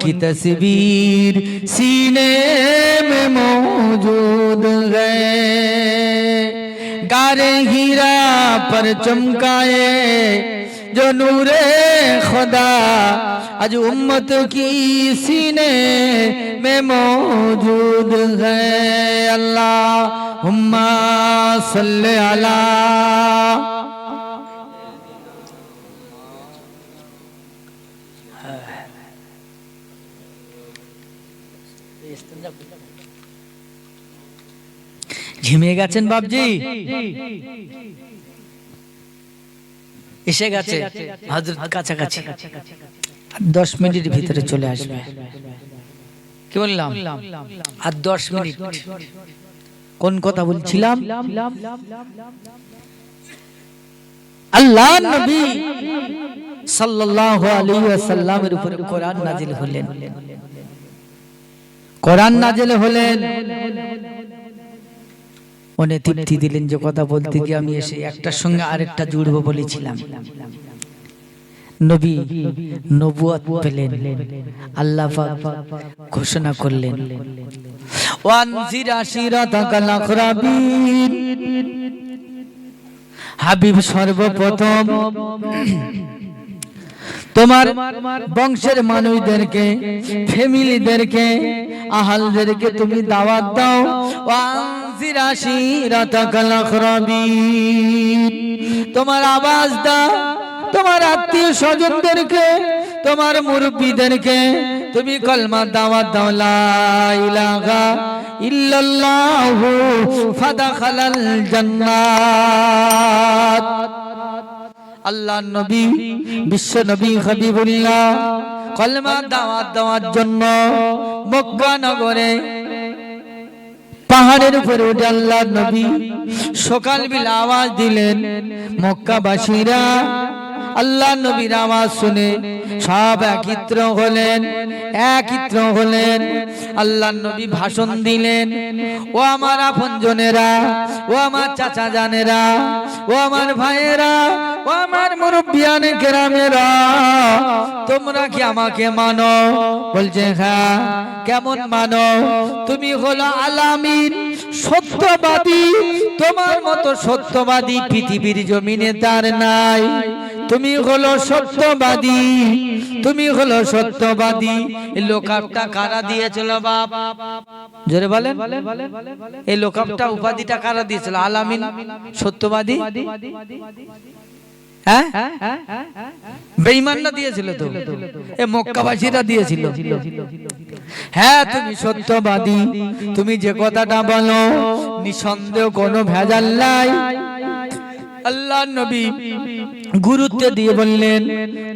کی تصویر سینے میں موجود ہے۔ گارے ہیرا پر چمکائے جو نور خدا اج امت کی سینے میں موجود ہے۔ اللہ ہما صلی اللہ ঝিমিয়ে গেছেন বাবজি এসে গেছে। হজরত কাছাকাছি। দশ মিনিটের ভিতরে চলে আসবে। কি বললাম? আর দশ মিনিট। কোন কথা বলছিলাম? আল্লাহ নবী সাল্লাল্লাহু আলাইহি ওয়াসাল্লামের উপরে কোরআন নাজিল হলেন। কোরআন নাজিল হলেন। মনে তৃপ্তি দিলেন যে কথা বলতে গিয়ে আমি এসে একটার সঙ্গে আরেকটা জুড়বো বলেছিলাম। নবী নবুয়ত পেলেন। আল্লাহ ঘোষণা করলেন। হাবিব সর্বপ্রথম তোমার বংশের মানুষদেরকে ফ্যামিলিদেরকে আহালদেরকে তুমি দাওয়াত দাও। তোমার আওয়াজ দাও। তোমার আত্মীয় স্বজনদেরকে তোমার মুরব্বীদেরকে। তুমি কলমা দাওয়াত দাও। লা ইলাহা ইল্লাল্লাহু ফাদাখালাল জান্নাত। আল্লাহ নবী, বিশ্ব নবী হাবিবুল্লাহ কলমা দাওয়াত দেওয়ার জন্য মক্কা নগরে পাহাড়ের উপরে উঠে আল্লাহ নবী সকাল বিল আওয়াজ দিলেন, মক্কাবাসীরা আল্লাহ নবীর আওয়াজ শুনে সব একত্র হলেন একত্র হলেন। আল্লাহ নবী ভাষণ দিলেন, ও আমার আপনজনেরা, ও আমার চাচা জানেরা, ও আমার ভাইয়েরা, ও আমার মুরব্বিয়ান কেরামেরা, তোমরা কি আমাকে মানো? বলছে হ্যাঁ কেমন মানো? তুমি হলো আলামিন। সত্যবাদী তোমার মতো সত্যবাদী পৃথিবীর জমিনে তার নাই। তুমি হলো সত্যবাদী। তুমি হলো সত্যবাদী। লোকাপটা কারা দিয়েছিল বাপ? জোরে বলেন। এই লোকাপটা উপাধিটা কারা দিয়েছিল? আলামিন? সত্যবাদী? হ্যাঁ? বেঈমানরা দিয়েছিল তো? এ মক্কাবাসীরা দিয়েছিল। হ্যাঁ তুমি সত্যবাদী। তুমি যে কথাটা বলো, নিঃসন্দেহ কোনো ভেজাল নাই। আল্লাহ নবী গুরুত্ব দিয়ে বললেন,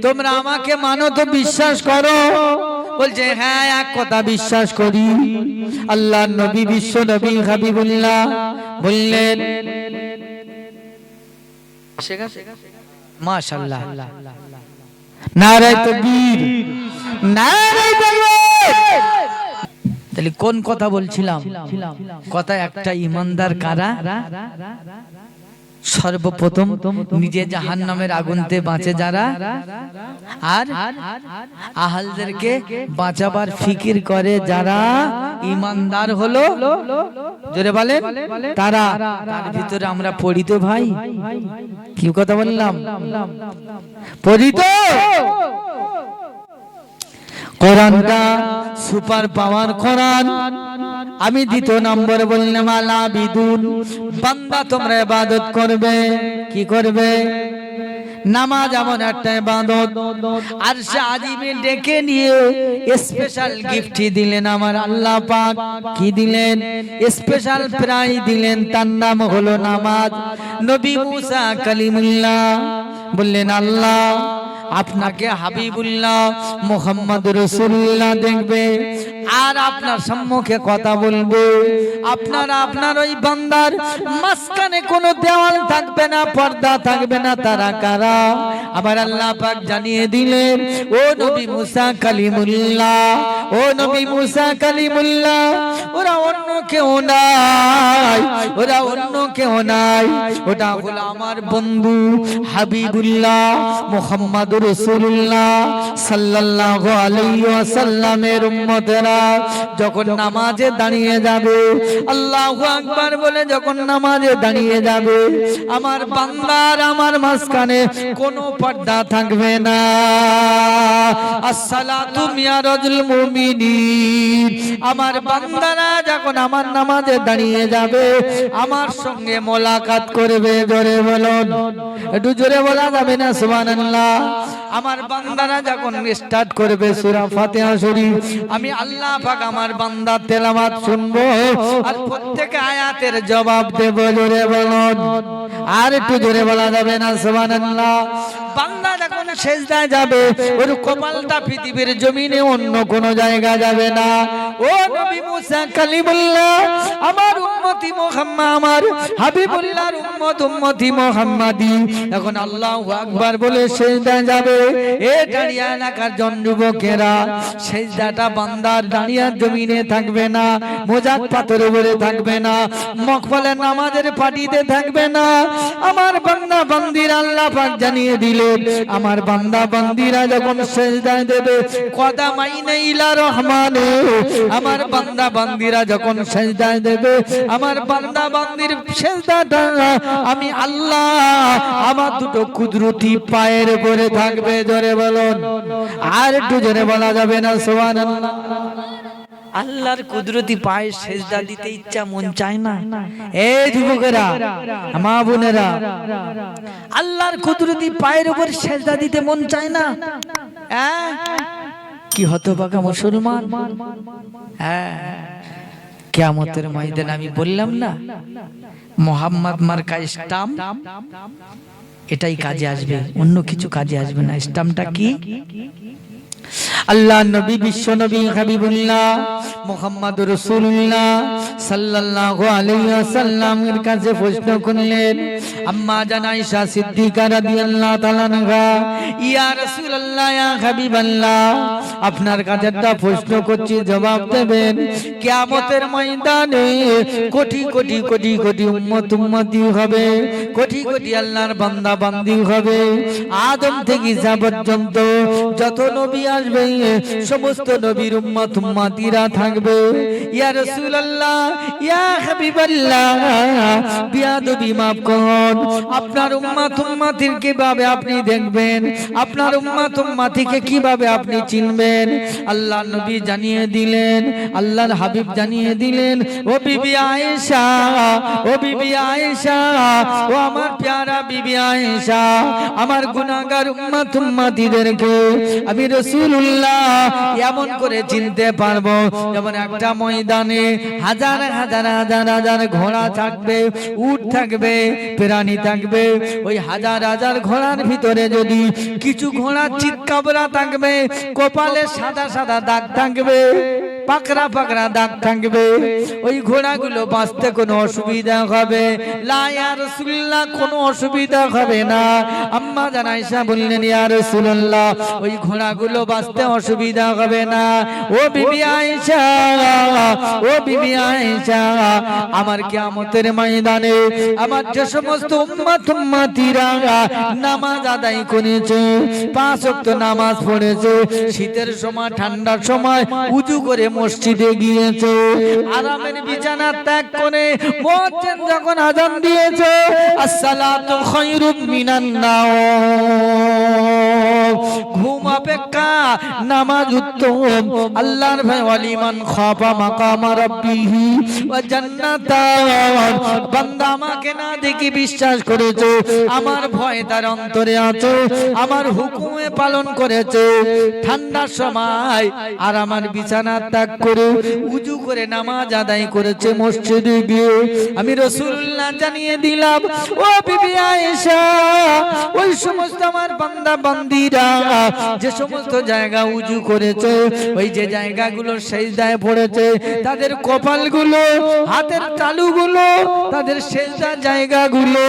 তোমরা আমাকে মানো তো বিশ্বাস করো? বলছে হ্যাঁ এক কথা বিশ্বাস করি। আল্লাহ নবী বিশ্ব নবী হাবিবুল্লাহ বললেন মাশাআল্লাহ। নারায় তকবীর নারায় তাহলে কোন কথা বলছিলাম। কথা একটা ইমানদার কারা? সর্বপ্রথম নিজে জাহান নামের আগুনতে বাঁচে যারা, আর আহালদেরকে বাঁচাবার ফিকির করে যারা ইমানদার হলো। জোরে বলেন, তারা, তার ভিতরে আমরা পড়ি তো ভাই। কি কথা বললাম? পড়ি তো কোরআনটা সুপার পাওয়ার কোরআন। আমি দ্বিতীয় নম্বর বললাম, আলা বিদুন। বান্দা তোমরা ইবাদত করবে, কি করবে? নামাজ এমন একটা ইবাদত। আর সে ডেকে নিয়ে স্পেশাল গিফট দিলেন আমার আল্লাহ পাক। কি দিলেন? স্পেশাল প্রাইজ দিলেন, তার নাম হলো নামাজ। নবী মুসা কালিমুল্লাহ বললেন, আল্লাহ আপনাকে হাবিবুল্লাহ মোহাম্মদ রসুল্লাহ দেখবে। আর আপনার সম্মুখে কথা বলবে। আপনার আপনার ওই বান্দার মাঝখানে কোনো দেওয়াল থাকবে না, পর্দা থাকবে না, তারা কারা? আবার আল্লাহ পাক জানিয়ে দিলেন, ও নবী মুসা কালিমুল্লাহ, ও নবী মুসা কালিমুল্লাহ, ওরা অন্য কেউ নাই, ওরা অন্য কেউ নাই, ওটা হলো আমার বন্ধু হাবিবুল্লাহ মোহাম্মদ রসুল্লাহ সাল্লাল্লাহু আলাইহি ওয়াসাল্লামের উম্মতেরা। যখন নামাজে দাঁড়িয়ে যাবে, আল্লাহু আকবার বলে যখন নামাজে দাঁড়িয়ে যাবে, আমার বান্দার আমার মাঝখানে কোনো পর্দা থাকবে না। আসসালাতু মিয়ারাজুল মুমিনিন। আমার বান্দারা যখন আমার নামাজে দাঁড়িয়ে যাবে, আমার সঙ্গে মোলাকাত করবে, জোরে বলুন। একটু জোরে বলা যাবে না, সুবহানাল্লাহ? আমার বান্দারা যখন স্টার্ট করবে সূরা ফাতিহা শরীফ, আমি আল্লাহ পাক আমার বান্দার তেলাওয়াত শুনব। আর প্রত্যেক আয়াতের জবাব দেব, জোরে বলুন। আর একটু জোরে বলা যাবে না, সুবহানাল্লাহ। বান্দা যখন সেজদায় যাবে, ওর কপালটা পৃথিবীর জমিনে অন্য কোন জায়গা যাবে না। ও নবী মুসা কালিমুল্লাহ, আমার উম্মতি মুহাম্মদ আমার হাবিবুল্লাহর উম্মত, উম্মতি মুহাম্মাদি। এখন আল্লাহু আকবার বলে সেজদায় যাবে। এ দাঁড়িয়ে এলাকার জন যুবকেরা, সেজদাটা বান্দার দাঁড়িয়ার জমিনে থাকবে না মোজাক পাথর উপরে থাকবে না মকবলের নামাজের পাটিতে থাকবে না। আমার বান্দা বান্দির আল্লাহ পাক জানিয়ে দিলেন, আমার বান্দা বান্দিরা যখন সেজদায় দেবে, কদা মাইনে ইলা রহমানে। আমার বান্দা বান্দিরা যখন সেজদায় দেবে, আমার বান্দা বান্দির সেজদাটা, আমি আল্লাহ আমার দুটো কুদরতি পায়ের উপরে থাকবে, জোরে বলুন। আর একটু জোরে বলা যাবে না, সুবহানাল্লাহ। আল্লাহর কুদরতি পায়ে সেজদা দিতে ইচ্ছা মন চায় না। এ যুবকেরা, মা বোনেরা, আল্লাহর কুদরতি পায়ের উপর সেজদা দিতে মন চায় না। হ্যাঁ? কি হতভাগা মুসলমান। হ্যাঁ? কেয়ামতের ময়দান আমি বললাম না, মোহাম্মদ মার্কা স্টাম্প? এটাই কাজে আসবে, অন্য কিছু কাজে আসবে না। স্টাম্পটা কি? আল্লাহ নবী বিশ্ব নবী হাবিবুল্লাহ মোহাম্মদ রসুল্লাহ সাল্লাল্লাহু আলাইহি ওয়াসাল্লামের কাছে প্রশ্ন করলেন, আম্মা জান আয়েশা সিদ্দিকা রাদিয়াল্লাহু তাআলা আনহা, ইয়া রাসূলুল্লাহ, ইয়া হাবিবাল্লাহ, আপনার কাছে একটা প্রশ্ন করছি, জবাব দেবেন, কিয়ামতের ময়দানে কোটি কোটি কোটি কোটি উম্মত উম্মতি হবে, কোটি কোটি আল্লাহর বান্দা বান্দি হবে, আদম থেকে ঈসা পর্যন্ত যত নবী আসবে সমস্ত নবীর উম্মত উম্মতিরা থাকবে। ইয়া রাসূলুল্লাহ, ইয়া হাবিবাল্লাহ, বিয়াদবি মাফ করুন। আপনার উম্মত উম্মতির কীভাবে আপনি দেখবেন? আপনার উম্মত উম্মতিকে কীভাবে আপনি চিনবেন? আল্লাহ নবী জানিয়ে দিলেন, আল্লাহর হাবিব জানিয়ে দিলেন, ও বিবি আয়েশা, ও বিবি আয়েশা, ও আমার প্যারা বিবি আয়েশা, আমার গুনাহগার উম্মত উম্মতিদেরকে আমি রাসূলুল্লাহ এমন করে চিনতে পারব যেমন একটা ময়দানে হাজার হাজার হাজার হাজার ঘোড়া থাকবে উট থাকবে প্রাণী থাকবে ওই হাজার হাজার ঘোড়ার ভিতরে যদি কিছু ঘোড়া চিৎকাবরা থাকবে কপালে সাদা সাদা দাগ থাকবে। পাকড়া পাকড়া দাগ থাকবে ওই ঘোড়াগুলো বাঁচতে কোনো অসুবিধা হবে। লা ইয়া রাসূলুল্লাহ, কোনো অসুবিধা হবে না। আম্মা জানাইসা বললেন, ইয়া রাসূলুল্লাহ, ওই ঘোড়াগুলো বাঁচতে অসুবিধা হবে না। ও বিবি আয়েশা, ও বিবি আয়েশা, আমার কিয়ামতের ময়দানে আমার যে সমস্ত উম্মত, উম্মতিরা নামাজ আদায় করেছে, পাঁচ ওয়াক্ত নামাজ পড়েছে। শীতের সময়, ঠান্ডার সময় উজু করে মসজিদে গিয়েছে। আরামের বিছানা ত্যাগ করে মুয়াজ্জিন যখন আজান দিয়েছে, আসসালাতু খায়রুম মিনান নাওম। ঘুম অপেক্ষা, নামাজ উত্তম। আল্লাহর ভাই ওয়ালিমান খাফা মাকামা রাব্বিহি ওয়া জান্নাতান। বান্দা আমাকে না দেখি বিশ্বাস করেছে, আমার ভয় তার অন্তরে আছে, আমার হুকুমে পালন করেছে। ঠান্ডার সময় আর আমার বিছানা ত্যাগ করে, উজু করে নামাজ আদায় করেছে মসজিদে গিয়ে। আমি রসুল্লাহ জানিয়ে দিলাম, ও বিবি আয়েশা, ওই সমস্ত আমার বান্দা বান্দিরা, যে সমস্ত জায়গা উঁচু করেছে, ওই যে জায়গাগুলো সেই দায় পড়েছে, তাদের কপালগুলো, হাতের তালুগুলো, তাদের সেজদা জায়গাগুলো,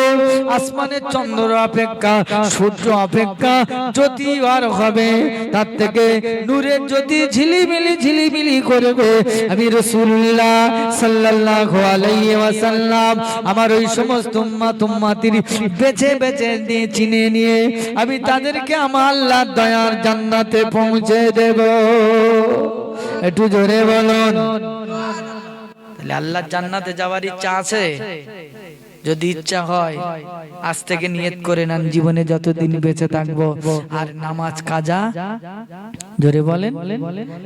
আসমানের চন্দ্র অপেক্ষা, সূর্য অপেক্ষা জ্যোতি আর হবে। তার থেকে নূরের জ্যোতি ঝিলিমিলি ঝিলিমিলি করবে। আমি রসুল্লাহ সাল্লাল্লাহু আলাইহি ওয়াসাল্লাম আমার ওই সমস্ত উম্মাত উম্মাতির বেছে বেছে নিয়ে, চিনে নিয়ে আমি তাদেরকে আমার আল্লাহ দয়ার জান্নাতে পৌঁছে দেব। একটু জোরে বলুন। তাহলে আল্লাহর জান্নাতে যাওয়ার ইচ্ছা আছে? যদি ইচ্ছা হয়, আজ থেকে নিয়ত করে নেন, জীবনে যতদিন বেঁচে থাকব। আর নামাজ কাজা? জোরে বলেন।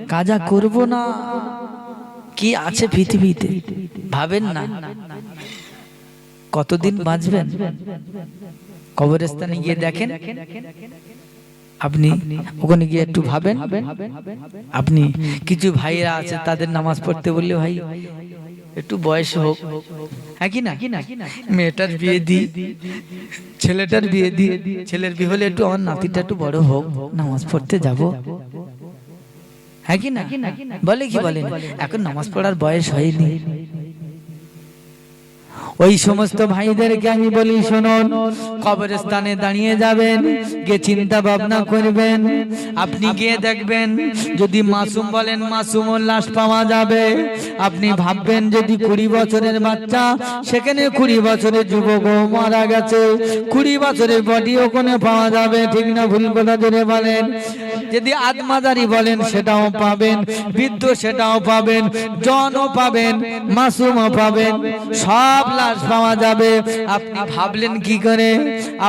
কাজা করব না? কি আছে পৃথিবীতে? ভাবেন না। কতদিন বাঁচবেন? কবরস্থানে গিয়ে দেখেন। আপনি ওখানে গিয়ে একটু ভাবেন। আপনি কিছু ভাইরা আছে, তাদের নামাজ পড়তে বললে, ভাই একটু বয়স হোক। হ্যাঁ কি না? মেয়েটার বিয়ে দি ছেলেটার বিয়ে দি ছেলের বিয়ে হলে একটু আমার নাতিটা একটু বড় হোক, নামাজ পড়তে যাব। হ্যাঁ কি না? বলে কি বলেন এখন নামাজ পড়ার বয়স হয়নি। ওই সমস্ত ভাইদেরকে আমি বলি, শুনুন, কবরস্থানে দাঁড়িয়ে যাবেন, গিয়ে চিন্তা ভাবনা করবেন। আপনি গিয়ে দেখবেন, যদি মাসুম বলেন মাসুম লাশ পাওয়া যাবে। আপনি ভাববেন, যদি কুড়ি বছরের বাচ্চা, সেখানে কুড়ি বছরের যুবক মারা গেছে। কুড়ি বছরের বডি ওখানে পাওয়া যাবে, ঠিক না ভুল কথা ধরে বলেন? যদি আত্মাদারি বলেন, সেটাও পাবেন, বৃদ্ধ সেটাও পাবেন, জনও পাবেন, মাসুমও পাবেন, সব পাওয়া যাবে। আপনি ভাবলেন কি করে?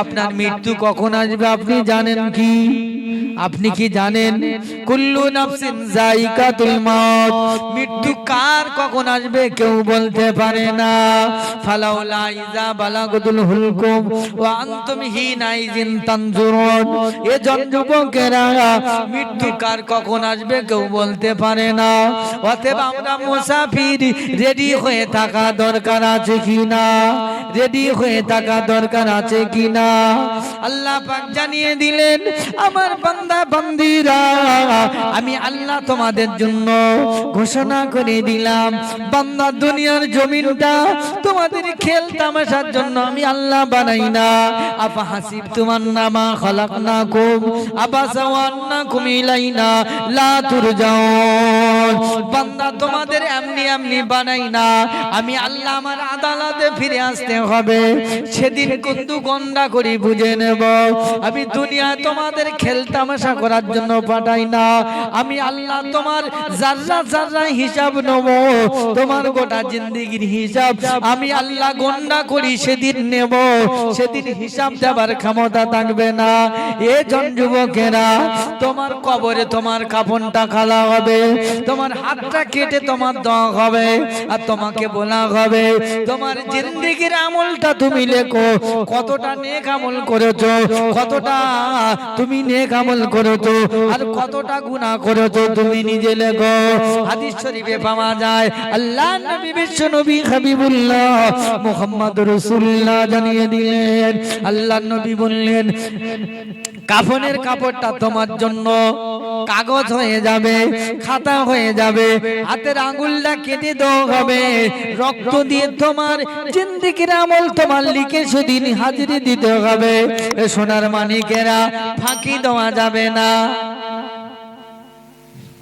আপনার মৃত্যু কখন আসবে আপনি জানেন কি? আপনি কি জানেন? কুল্লু নাফসিন জাইকাতুল মাউত। মৃত্যু কার কখন আসবে কেউ বলতে পারে না। ফালাউলা ইজা বালাগাতুল হুলকুম ওয়া আনতুম হিনাইজিন তানজুরুন। এ জন যুবকেরা, মৃত্যু কার কখন আসবে কেউ বলতে পারে না। অতএব আমরা মুসাফির রেডি হয়ে থাকা দরকার আছে কি না রেডি হয়ে থাকা দরকার আছে কি না আল্লাহ পাক জানিয়ে দিলেন, আমার বান্দা, বান্দিরা, আমি আল্লাহ তোমাদের জন্য ঘোষণা করে দিলাম। বান্দা, দুনিয়ার জমিনটা তোমাদের খেল তামাশার জন্য আমি আল্লাহ বানাই না। আপা হাসিব তোমার নামা খলাক না কুম আবা সাওয়ান না কুমিলাইনা লা তুরজাউন। বান্দা তোমাদের এমনি এমনি বানাই না। আমি আল্লাহ আমার আদালতে ফিরে আসতে হবে। সেদিন কিন্তু গন্ডা করি বুঝে নেব। আমি দুনিয়া তোমাদের খেলতামাশা করার জন্য পাঠাই না। আমি আল্লাহ তোমার জাররা জাররা হিসাব নেব, তোমার গোটা জিন্দিগির হিসাব আমি আল্লাহ গন্ডা করি সেদিন নেব। সেদিন হিসাব দেবার ক্ষমতা থাকবে না। এ জন যুবকেরা, তোমার কবরে তোমার কাফনটা খালা হবে, তোমার হাতটা কেটে তোমার দেওয়া হবে, আর তোমাকে বলা হবে। তোমার জিন্দিগির আমলটা তুমি লেখো। কতটা নেক আমল করেছ, কতটা তুমি নেক আমল করেছ, আর কতটা গুনাহ করেছ তুমি নিজে লেখো। হাদিস শরীফে পাওয়া যায়, আল্লাহ নবী বিশ্ব নবী হাবিবুল্লাহ মুহাম্মদ রাসূলুল্লাহ জানিয়ে দিলেন। আল্লাহ নবী বললেন, কাফনের কাপড়টা তোমার জন্য কাগজ হয়ে যাবে, খাতা হয়ে যাবে, হাতের আঙ্গুলটা কেটে দেওয়া হবে, রক্ত দিয়ে তোমার জিন্দিগির আমল তোমার লিখে সেদিন হাজিরি দিতে হবে। সোনার মানিকেরা, ফাঁকি দেওয়া যাবে না।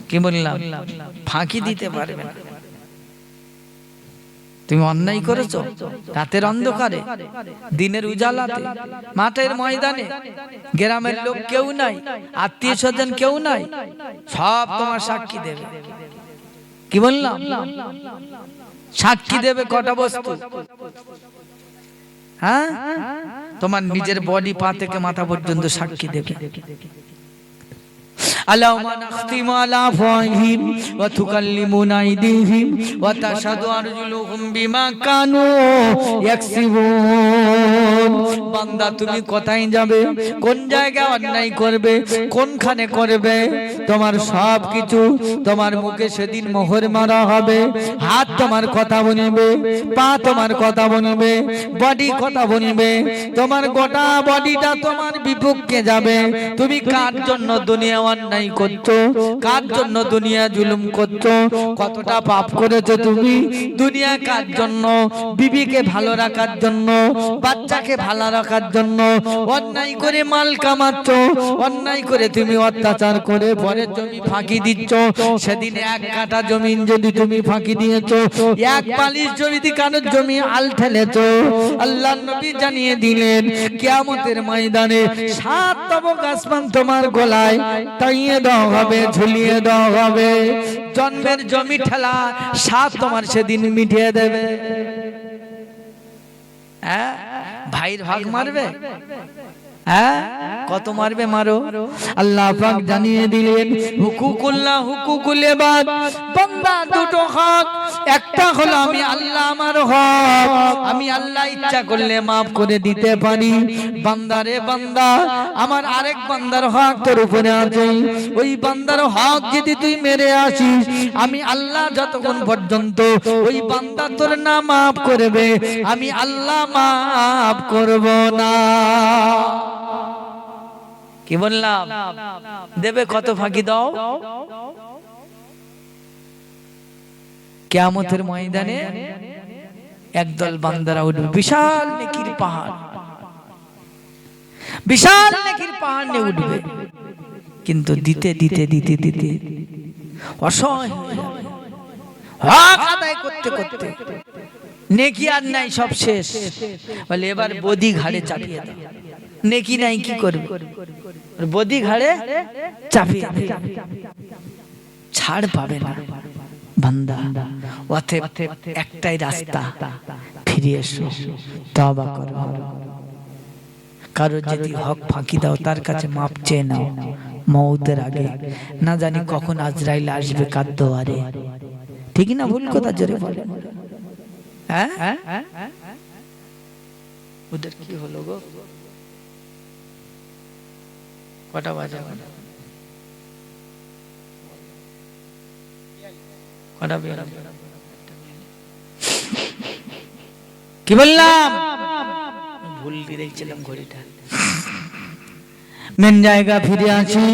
কি বললাম? ফাঁকি দিতে পারবে না। তুমি অন্যায় করেছ? রাতের অন্ধকারে, দিনের উজালাতে, মাঠের ময়দানে, গ্রামের লোক কেউ নাই, আত্মীয় স্বজন কেউ নাই, সব তোমার সাক্ষী দেবে। কি বললাম? সাক্ষী দেবে কটা বস্তু? হ্যাঁ? তোমার নিজের বডি পা থেকে মাথা পর্যন্ত সাক্ষী দেবে। اللهم نختم على أفواههم وتكلمنا أيديهم وتشهد أرجلهم بما كانوا يكسبون বান্দা তুমি কোথায় যাবে কোন জায়গায় অন্যায় করবে কোনখানে করবে তোমার সব কিছু তোমার মুখে সেদিন মোহর মারা হবে হাত তোমার কথা বলবে পা তোমার কথা বলবে বডি কথা বলবে তোমার গোটা বডিটা তোমার বিপক্ষে যাবে তুমি কার জন্য দুনিয়া অন্যায় করছ কার জন্য দুনিয়া জুলুম করছ কতটা পাপ করেছ তুমি? দুনিয়া কার জন্য? বিবিকে ভালো রাখার জন্য, বাচ্চাকে ভালো রাখার জন্য, অন্যায় করে মাল কামাচ্ছ, অন্যায় করে তুমি অত্যাচার করে পরের জমি ফাঁকি দিচ্ছ, সেদিন এক কাটা জমিন যদি তুমি ফাঁকি দিয়েছ, এক বালিশ জমিতে কারোর জমি আল ঠেলেছো, আল্লাহ নবী জানিয়ে দিলেন, কিয়ামতের ময়দানে সাত তবক আসমান তোমার গলায় টাইয়ে দেওয়া হবে, ঝুলিয়ে দেওয়া হবে। জন্মের জমি ঠেলা, সাপ তোমার সেদিন মিটিয়ে দেবে। হ্যাঁ? ভাইয়ের ভাগ মারবে? হ্যাঁ? কত মারবে মারো? আল্লাহ পাক জানিয়ে দিলেন, হুকুকুল্লাহ হুকুকুল ইবাদ বান্দা দুটো হক, একটা হলো আমি আল্লাহ আমার হক। আমি আল্লাহ ইচ্ছা করলে maaf করে দিতে পারি। বান্দারে বান্দা, আমার আরেক বান্দার হক তোর উপরে আছে। ওই বান্দার হক যদি তুই মেরে আসিস, আমি আল্লাহ যতক্ষণ পর্যন্ত ওই বান্দা তোর না maaf করবে, আমি আল্লাহ maaf করব না। কি বললাম? দেবে কত ফাঁকি দাও? কেয়ামতের ময়দানে একদল বান্দারা উঠবে। বিশাল নেকির পাহাড়। বিশাল নেকির পাহাড় নিয়ে উঠবে। কিন্তু দিতে দিতে দিতে দিতে অসহায় হয়ে হক করতে করতে নেকি আর নাই সব শেষ। বলে এবার বদি ঘাড়ে চাপিয়ে দাও। নেকি নাই কি করবে বদি ঘাড়ে চাপিয়ে দে। ছাড় পাবে না। বান্দা অতএব একটাই রাস্তা। ফিরে এসো তবা করো। কারও যদি হক ফাঁকি দাও তার কাছে মাপ চেয়ে নাও। মৌতের আগে। না জানি কখন আজরাইল আসবে কার দোয়ারে। ঠিক না ভুল কথা জোরে বলেন হ্যাঁ? ওদের কি হলো গো? কটা বাজে কটা কি বললাম? ভুল দিয়েছিলাম ঘড়িটা। মেন জায়গা ফিরে আসি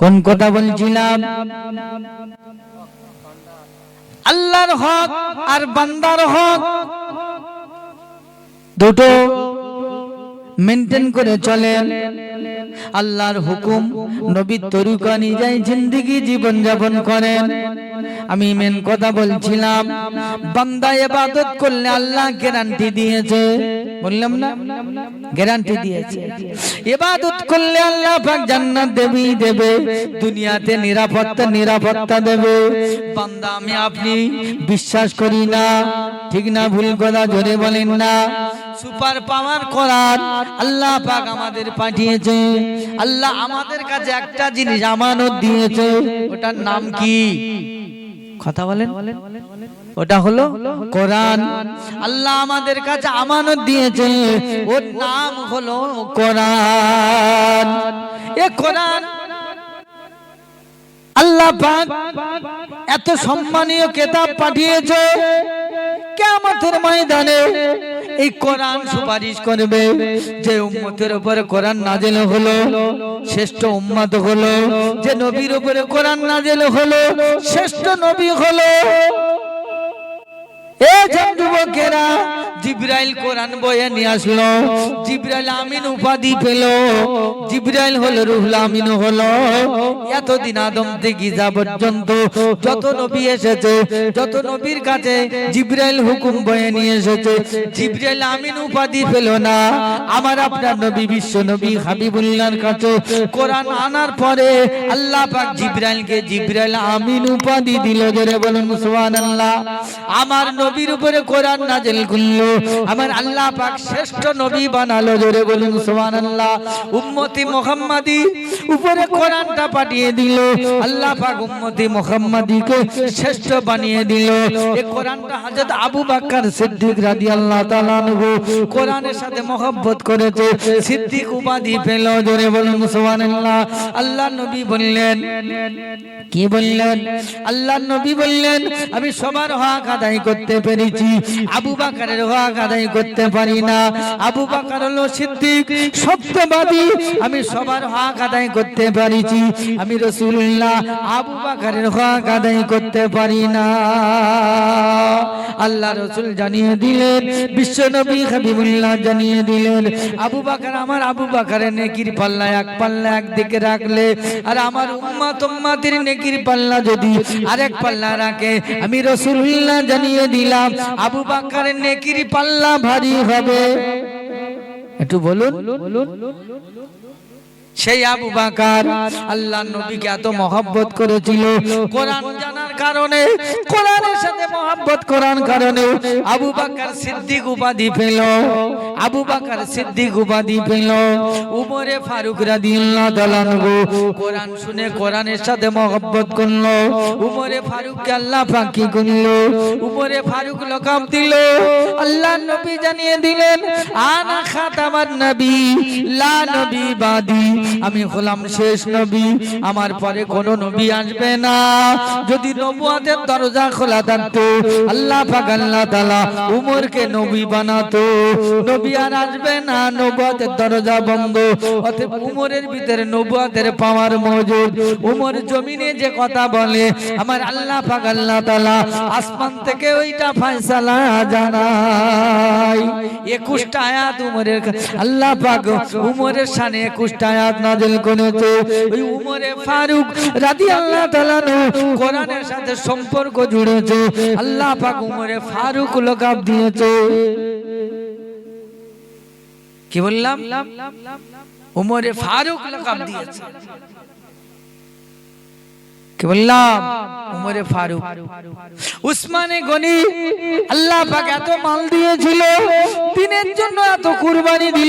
কোন কথা বলছিলাম? আল্লাহর হক আর বান্দার হক। দুটো মেনটেন করে চলেন। আল্লাহর হুকুম নবীর তরিকা নিজেই জিন্দিগি জীবন যাপন করেন। আমি মেন কথা বলছিলাম, বান্দা ইবাদত করলে আল্লাহ গ্যারান্টি দিয়েছে। বললাম না গ্যারান্টি দিয়েছে। ইবাদত করলে আল্লাহ পাক জান্নাত দেবেই দেবে, দুনিয়াতে নিরাপত্তা নিরাপত্তা দেবে। বান্দা আমি আপনি, বিশ্বাস করি না, ঠিক না, ভুল কথা জোরে বলেন না। সুপার পাওয়ার করার আল্লাহ পাক আমাদের পাঠিয়েছে। আল্লাহ আমাদের কাছে একটা জিনিস আমানত দিয়েছে, ওটার নাম কি? কথা বলেন। ওটা হলো কোরআন। আল্লাহ আমাদের কাছে আমানত দিয়েছে, ওর নাম হলো কোরআন। এ কোরআন আল্লাহ পাক এত সম্মানীয় কেতাব পাঠিয়েছে। কিয়ামতের ময়দানে এই কোরআন সুপারিশ করবে যে উম্মতের উপরে কোরআন নাজেল হলো, শ্রেষ্ঠ উম্মত হলো, যে নবীর উপরে কোরআন নাজেল হলো, শ্রেষ্ঠ নবী হলো জিব্রাইল আমিন উপাধি হুকুম বয়ে নিয়ে এসেছে, জিব্রাইল আমিন উপাধি পেল না। আমার আপনার নবী, বিশ্ব নবী হাবিবুল্লাহর কাছে কোরআন আনার পরে আল্লাহ পাক জিব্রাইলকে জিব্রাইল আমিন উপাধি দিল। জোরে বলুন, সুবহানাল্লাহ। আমার নবীর উপরে কোরআন নাজিল করল। আমার আল্লাহ পাক শ্রেষ্ঠ নবী বানালো জোরে বলুন, সুবহানাল্লাহ। উম্মতি মুহাম্মাদি উপরে কোরআনটা পাঠিয়ে দিল। আল্লাহ পাক উম্মতি মুহাম্মাদিকে শ্রেষ্ঠ বানিয়ে দিল। এই কোরআনটা হযরত আবু বকর সিদ্দিক রাদিয়াল্লাহু তাআলা আনহু কোরআনের সাথে মহব্বত করেছে। সিদ্দিক উপাধি পেল জোরে বলুন, সুবহানাল্লাহ। আল্লাহ নবী বললেন, কি বললেন? আল্লাহ নবী বললেন, আমি সবার হক আদায় করতে পেরেছি। আবু বাকারের হক আদায় করতে পারি না। আবু বাকার হলো সিদ্দিক, সত্যবাদী। আমি সবার হক আদায় করতে পারিছি। আমি রসুল্লাহ, আবু বাকারের হক আদায় করতে পারি না। আল্লাহ রসুল জানিয়ে দিলেন, বিশ্ব নবী হাবিবুল্লাহ জানিয়ে দিলেন, আবু বাকার আমার আবু বাকারের নেকির পাল্লা এক পাল্লা একদিকে রাখলে, আর আমার উম্মা তোমাদের নেকির পাল্লা যদি আরেক পাল্লা রাখে, আমি রসুল্লাহ জানিয়ে দিলাম। আবু বাকারের নেকির পাল্লা ভারী হবে। একটু বলুন। সেই আবু বাকার আল্লাহ নবীকে এত মহব্বত করেছিল। কোরআন জানার কারণে, কোরআনের সাথে মহব্বত করার কারণে আবু বাকার সিদ্দিক উপাধি পেল। আবু বাকার সিদ্দিক উপাধি পেল। উমরে ফারুক রাদিয়াল্লাহু তাআলা আনহু কোরআন শুনে কোরআনের সাথে মহব্বত করল। উমরে ফারুককে আল্লাহ পাক কি করল। উমরে ফারুক লকাব দিল। আল্লাহ নবী জানিয়ে দিলেন, আনা খাতামান নবী, লা নবী বাদি। আমি হলাম শেষ নবী, আমার পরে কোনো নবী আসবে না। যদি নবুয়াতের দরজা খোলা থাকতো আল্লাহ পাক আল্লাহ তাআলা উমরকে নবী বানাতো। নবী আর আসবে না, নবুয়াতের দরজা বন্ধ। অতএব উমরের ভিতরে নবুয়াতের পাওয়ার মজুদ। উমর জমিনে যে কথা বলে, আমার আল্লাহ পাক আল্লাহ তাআলা আসমান থেকে ওইটা ফয়সালা জানাই 21টা আয়াত উমরের আল্লাহ পাক উমরের শানে 21টা আয়াত নাযিল করেছে। ওই উমরে ফারুক রাদিয়াল্লাহু তাআলা কোরআনের সাথে সম্পর্ক জুড়েছে। আল্লাহ পাক উমরে ফারুক লকাব দিয়েছে। কি বললাম? উমরে ফারুক লকাব দিয়েছে। কি বললাম? উমরে ফারুক। উসমানে গনি আল্লাহ পাক এত মাল দিয়েছিল, দিনের জন্য এত কুরবানি দিল।